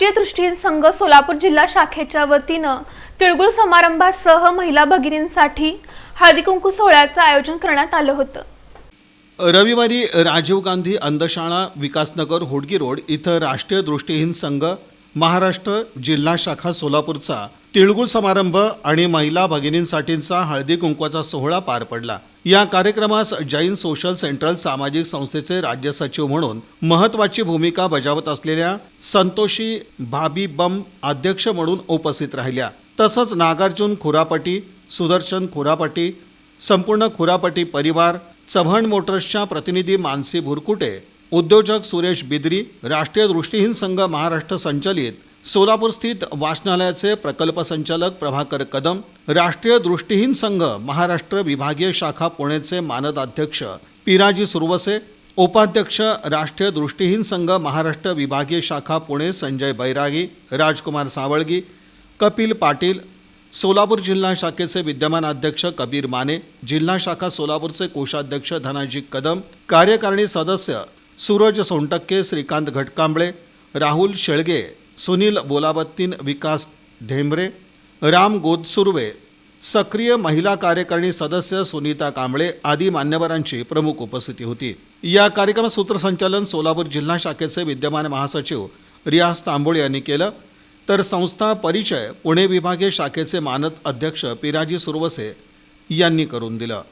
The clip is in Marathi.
राष्ट्रीय दृष्टीहीन संघ सोलापूर जिल्हा शाखेच्या वतीनं तिळगुळ समारंभासह महिला भगिनींसाठी हळदी कुंकू सोहळ्याचं आयोजन करण्यात आलं होतं. रविवारी राजीव गांधी अंधशाळा विकासनगर होडगी रोड इथं राष्ट्रीय दृष्टीहीन संघ महाराष्ट्र जिल्हा शाखा सोलापूरचा तिळगुळ समारंभ आणि महिला भगिनींसाठीचा हळदी कुंकवाचा सोहळा पार पडला. या कार्यक्रमास जैन सोशल सेंट्रल सामाजिक संस्थेचे राज्य सचिव म्हणून महत्वाची भूमिका बजावत असलेल्या संतोषी भाबी बम अध्यक्ष म्हणून उपस्थित राहिल्या. तसंच नागार्जुन खुरापटी सुदर्शन खुरापटी संपूर्ण खुरापटी परिवार चव्हाण मोटर्सच्या प्रतिनिधी मानसी भुरकुटे उद्योजक सुरेश बिद्री राष्ट्रीय दृष्टीहीन संघ महाराष्ट्र संचलित सोलापूर स्थित वाचनालयाचे प्रकल्प संचालक प्रभाकर कदम राष्ट्रीय दृष्टीहीन संघ महाराष्ट्र विभागीय शाखा पुणेचे मानद अध्यक्ष पिराजी सुरवसे उपाध्यक्ष राष्ट्रीय दृष्टीहीन संघ महाराष्ट्र विभागीय शाखा पुणे संजय बैरागी राजकुमार सावळगी कपिल पाटील सोलापूर जिल्हा शाखेचे विद्यमान अध्यक्ष कबीर माने जिल्हा शाखा सोलापूरचे कोषाध्यक्ष धनाजी कदम कार्यकारिणी सदस्य सूरज सोनटक्के श्रीकांत घटकांबळे राहुल शेळगे सुनील बोलाबत्तीन विकास ढेंबरे राम गोदसुर्वे सक्रिय महिला कार्यकारिणी सदस्य सुनीता कांबळे आदी मान्यवरांची प्रमुख उपस्थिती होती. या कार्यक्रम सूत्रसंचालन सोलापूर जिल्हा शाखेचे विद्यमान महासचिव रियाज तांबोळे यांनी केलं. तर संस्था परिचय पुणे विभागीय शाखेचे मानद अध्यक्ष पिराजी सुरवसे यांनी करून दिलं.